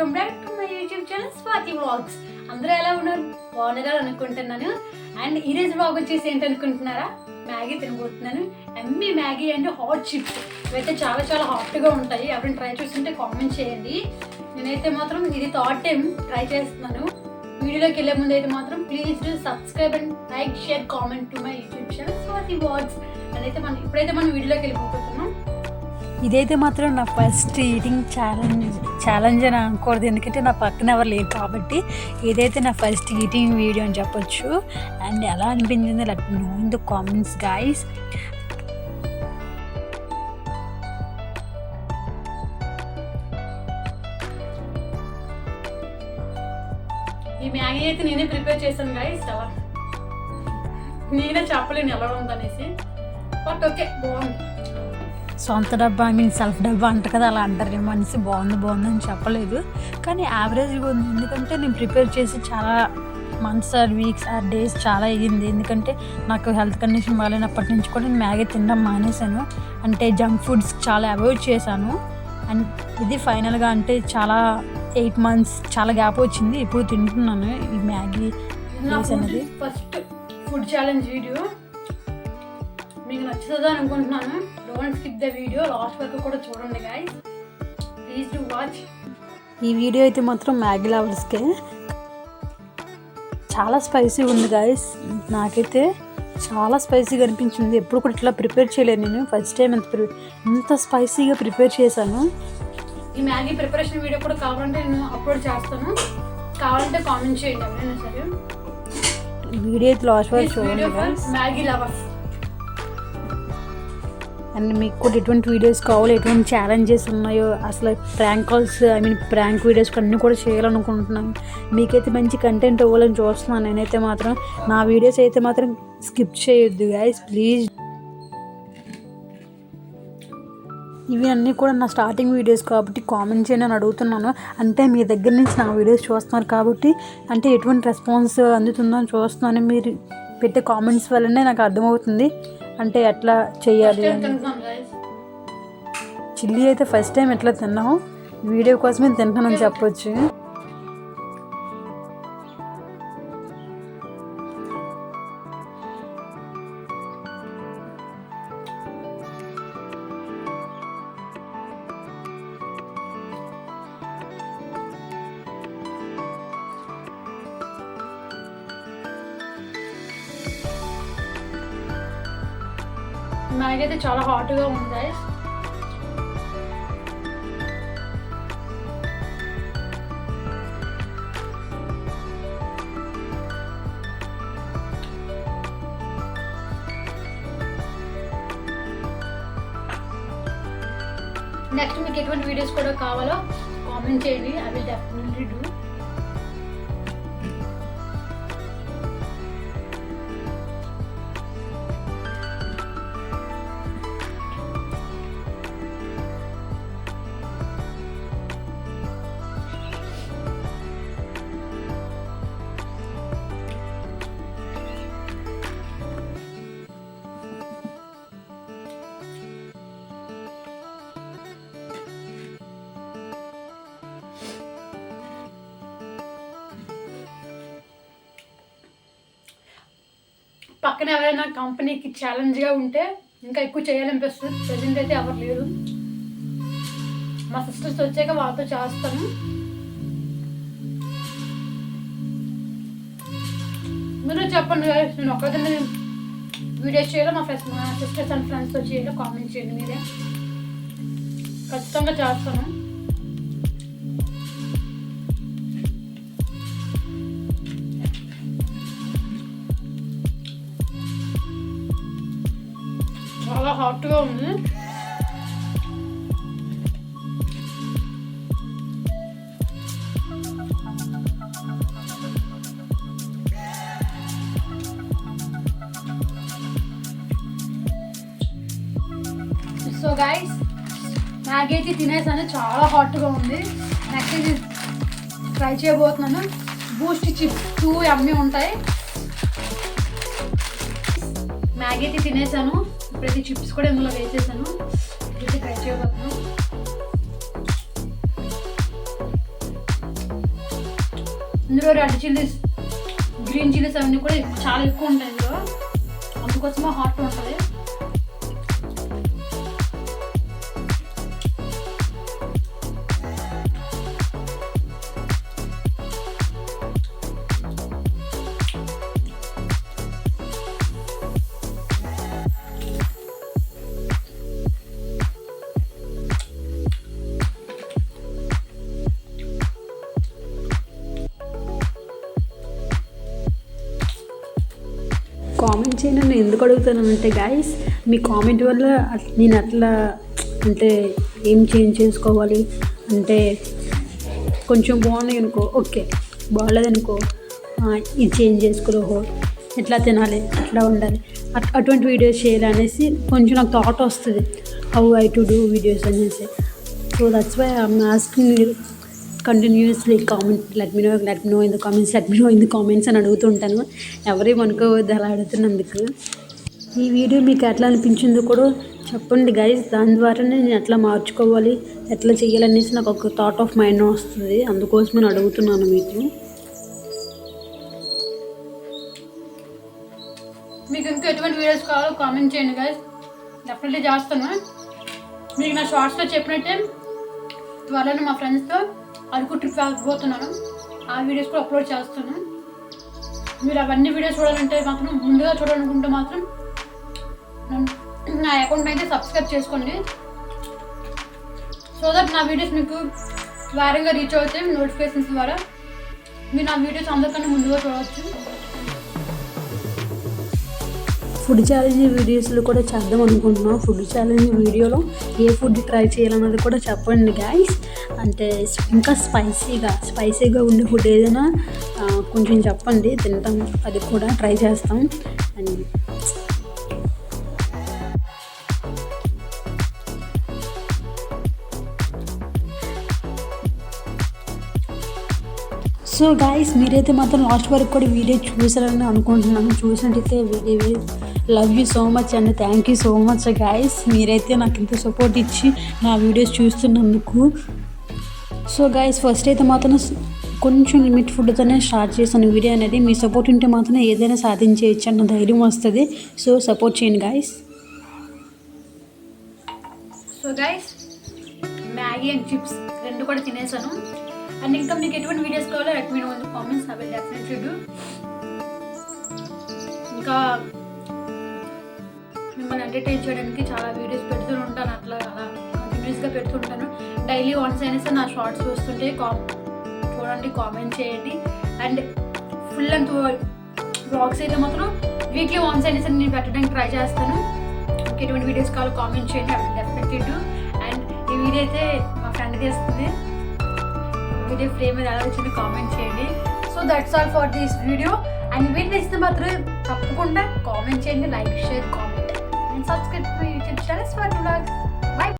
Welcome back to my YouTube channel Swathi vlogs. అందరూ ఎలా ఉన్నారు? బాగున్నారా అనుకుంటున్నాను. అండ్ ఈరోజు బ్లాగ్ వచ్చేసి ఏంటనుకుంటున్నారా? మ్యాగీ తినబోతున్నాను. ఎమ్మి మ్యాగీ అండ్ హాట్ చిప్స్ ఇవైతే చాలా చాలా హాట్గా ఉంటాయి. ఎవరైనా ట్రై చేస్తుంటే కామెంట్ చేయండి. నేనైతే మాత్రం ఇది థర్డ్ టైం ట్రై చేస్తున్నాను. వీడియోలోకి వెళ్ళే ముందు అయితే మాత్రం please do subscribe and like share comment to my YouTube channel Swathi vlogs అదైతే మనం ఇప్పుడైతే మనం వీడియోలోకి వెళ్ళిపోతున్నాం. ఇదైతే మాత్రం నా ఫస్ట్ ఈటింగ్ ఛాలెంజ్ ఛాలెంజ్ అని అనుకోవద్దు ఎందుకంటే నా పక్కన ఎవరు లేరు కాబట్టి ఇదైతే నా ఫస్ట్ ఈటింగ్ వీడియో అని చెప్పొచ్చు. అండ్ ఎలా అనిపించింది let know in the comments guys ఈ మ్యాగీ అయితే నేనే ప్రిపేర్ చేశాను గాయస్ నేనే చెప్పలేను ఎలా ఉందనేసి. బట్ ఓకే బాగుంది. సొంత డబ్బా ఐ మీన్ సెల్ఫ్ డబ్బా అంట కదా అలా అంటారేమో అనేసి బాగుంది బాగుంది అని చెప్పలేదు. కానీ యావరేజ్గా ఉంది. ఎందుకంటే నేను ప్రిపేర్ చేసి చాలా months or weeks or days చాలా అయ్యింది. ఎందుకంటే నాకు హెల్త్ కండిషన్ బాగాలేనప్పటి నుంచి కూడా నేను మ్యాగీ తినడం మానేశాను. అంటే జంక్ ఫుడ్స్ చాలా అవాయిడ్ చేశాను. అండ్ ఇది ఫైనల్గా అంటే చాలా ఎయిట్ మంత్స్ చాలా గ్యాప్ వచ్చింది. ఇప్పుడు తింటున్నాను ఈ మ్యాగీ అన్నది. ఫస్ట్ ఫుడ్ ఛాలెంజ్ వీడియో మీకు నచ్చుతుందా అనుకుంటున్నాను. Don't skip the video last వరకు కూడా చూడండి గాయస్ ప్లీజ్ టు వాచ్ ఈ వీడియో అయితే మాత్రం మ్యాగీ లవర్స్కే చాలా స్పైసీ ఉంది గాయస్ నాకైతే చాలా స్పైసీగా అనిపించింది. ఎప్పుడు కూడా ఇట్లా ప్రిపేర్ చేయలేదు నేను. ఫస్ట్ టైం ఎంత ఇంత స్పైసీగా ప్రిపేర్ చేశాను. ఈ మ్యాగీ ప్రిపరేషన్ వీడియో కూడా కావాలంటే నేను అప్లోడ్ చేస్తాను. కావాలంటే కామెంట్ చేయండి ఎవరైనా సరే. వీడియో అయితే లాస్ట్ వరకు చూడండి. మ్యాగీ లవర్స్ అండ్ మీకు కూడా ఎటువంటి వీడియోస్ కావాలి ఎటువంటి ఛాలెంజెస్ ఉన్నాయో అసలు prank calls I mean prank videos అన్నీ కూడా చేయాలనుకుంటున్నాను మీకైతే మంచి కంటెంట్ ఇవ్వాలని చూస్తున్నాను. నేనైతే మాత్రం నా వీడియోస్ అయితే మాత్రం స్కిప్ చేయొద్దు గైస్ ప్లీజ్ ఇవి అన్నీ కూడా నా స్టార్టింగ్ వీడియోస్ కాబట్టి కామెంట్ చేయని అని అడుగుతున్నాను. అంటే మీ దగ్గర నుంచి నా వీడియోస్ చూస్తున్నారు కాబట్టి అంటే ఎటువంటి రెస్పాన్స్ అందుతుందో అని చూస్తున్నాను. మీరు పెట్టే కామెంట్స్ వల్లనే నాకు అర్థమవుతుంది. అంటే ఎట్లా చేయాలి చిల్లీ అయితే ఫస్ట్ టైం ఎట్లా తిన్నాము వీడియో కోసమే తింటానని చెప్పొచ్చు. మ్యాగీ అయితే చాలా హాట్గా ఉంది నెక్స్ట్ మీకు ఎటువంటి వీడియోస్ కూడా కావాలో కామెంట్ చేయండి. ఐ విల్ డెఫినెట్లీ డూ పక్కన ఎవరైనా కంపెనీకి ఛాలెంజ్గా ఉంటే ఇంకా ఎక్కువ చేయాలనిపిస్తుంది. ప్రజెంట్ అయితే ఎవరు లేరు. మా సిస్టర్స్ వచ్చాక వాళ్ళతో చేస్తాను. మీరు చెప్పండి నేను ఒక్కదాన్ని వీడియోస్ చేయాలో మా ఫ్రెండ్స్ మా సిస్టర్స్ అండ్ ఫ్రెండ్స్తో చేయాలో కామెంట్ చేయండి మీరే. ఖచ్చితంగా చేస్తాను. చాలా హాట్గా ఉంది సో గైస్ మ్యాగీ తినేసాను. చాలా హాట్గా ఉంది. నెక్స్ట్ ఇది ట్రై చేయబోతున్నాను. బూస్ట్ చిప్స్ టూ అన్నీ ఉంటాయి. మ్యాగీ అయితే తినేసాను. ఇప్పుడైతే చిప్స్ కూడా ఇందులో వేసేసాను ట్రై చేయబోతున్నాను ఇందులో రెడ్ చిల్లీస్ గ్రీన్ చిల్లీస్ అవన్నీ కూడా చాలా ఎక్కువ ఉంటాయి ఇందులో అందుకోసమే హాట్ ఉంటుంది కామెంట్ చేయను నేను ఎందుకు అడుగుతానంటే గాయస్ మీ కామెంట్ వల్ల నేను అట్లా అంటే ఏం చేంజ్ చేసుకోవాలి? అంటే కొంచెం బాగున్నాయి అనుకో ఓకే బాగాలేదనుకో ఇది చేంజ్ చేసుకోలేహో ఎట్లా తినాలి ఎట్లా ఉండాలి అట్- అటువంటి వీడియోస్ చేయాలి అనేసి కొంచెం నాకు థాట్ వస్తుంది how I to do videos అనేసి. So that's why I'm asking continuously comment let me know let me know in the comments let me know in the comments అని అడుగుతుంటాను. ఎవరేమనుకోవద్దు అలా అడుగుతున్నందుకు ఈ వీడియో మీకు ఎట్లా అనిపించిందో కూడా చెప్పండి గైస్ దాని ద్వారానే నేను ఎట్లా మార్చుకోవాలి ఎట్లా చేయాలనేసి నాకు ఒక థాట్ ఆఫ్ మైండ్ వస్తుంది. అందుకోసం నేను అడుగుతున్నాను మీకు. మీకు ఇంకా ఎటువంటి వీడియోస్ కావాలో కామెంట్ చేయండి గైజ్ డెఫినెట్లీ చేస్తాను. మీకు నా షార్ట్స్లో చెప్పినట్టే త్వరలో మా ఫ్రెండ్స్తో అరకు ట్రిప్ వెళ్ళిపోతున్నాను ఆ వీడియోస్ కూడా అప్లోడ్ చేస్తాను మీరు అవన్నీ వీడియోస్ చూడాలంటే మాత్రం ముందుగా చూడాలనుకుంటే మాత్రం నా అకౌంట్ అయితే సబ్స్క్రైబ్ చేసుకోండి. సో దట్ నా వీడియోస్ మీకు వారంగా రీచ్ అవుతాయి నోటిఫికేషన్స్ ద్వారా. మీరు నా వీడియోస్ అందరికన్నా ముందుగా చూడవచ్చు. ఫుడ్ ఛాలెంజ్ వీడియోస్లో కూడా చేద్దాం అనుకుంటున్నాం. ఫుడ్ ఛాలెంజ్ వీడియోలో ఏ ఫుడ్ ట్రై చేయాలన్నది కూడా చెప్పండి గాయస్ అంటే ఇంకా స్పైసీగా స్పైసీగా ఉండే ఫుడ్ ఏదైనా కొంచెం చెప్పండి. తింటాం అది కూడా ట్రై చేస్తాం. అండ్ సో గాయస్ మీరైతే మాత్రం లాస్ట్ వరకు కూడా వీడియో చూసారని అనుకుంటున్నాను. చూసినట్టయితే video love you so much and thank you so much guys మీరైతే నాకు ఇంత సపోర్ట్ ఇచ్చి నా వీడియోస్ చూస్తున్నందుకు. సో గాయస్ ఫస్ట్ అయితే మాత్రం కొంచెం లిమిట్ ఫుడ్తోనే స్టార్ట్ చేశాను. వీడియో అనేది మీ సపోర్ట్ ఉంటే మాత్రం ఏదైనా సాధించేయచ్చు అన్న ధైర్యం వస్తుంది. సో సపోర్ట్ చేయండి guys so guys Maggi and chips రెండు కూడా తినేసాను. అండ్ ఇంకా మీకు ఎటువంటి వీడియోస్ కావాలో లెట్ కామెంట్స్ ఐ డెఫినెట్లీ ఇంకా ఎంటర్టైన్ చేయడానికి చాలా వీడియోస్ పెడుతూ ఉంటాను. అట్లా అలా కంటిన్యూస్గా పెడుతుంటాను డైలీ వన్స్ అయినా సరే నా షార్ట్స్ చూస్తుంటే కా చూడండి కామెంట్ చేయండి. అండ్ ఫుల్ అండ్ బ్లాగ్స్ అయితే మాత్రం వీక్లీ వన్స్ అయినా సరే నేను పెట్టడానికి ట్రై చేస్తాను. ఓకే ఎటువంటి వీడియోస్ కావాలో కామెంట్ చేయండి. అవి డెఫినెట్లీ డూ అండ్ ఈ వీడియో అయితే మా ఫ్రెండ్ చేస్తుంది. వీడియో ఫ్రేమ్ ఎలా వచ్చింది కామెంట్ చేయండి. So that's all for this video and video ఇస్తే మాత్రం తప్పకుండా కామెంట్ చేయండి like share comment and subscribe to my YouTube channel Swan Vlogs.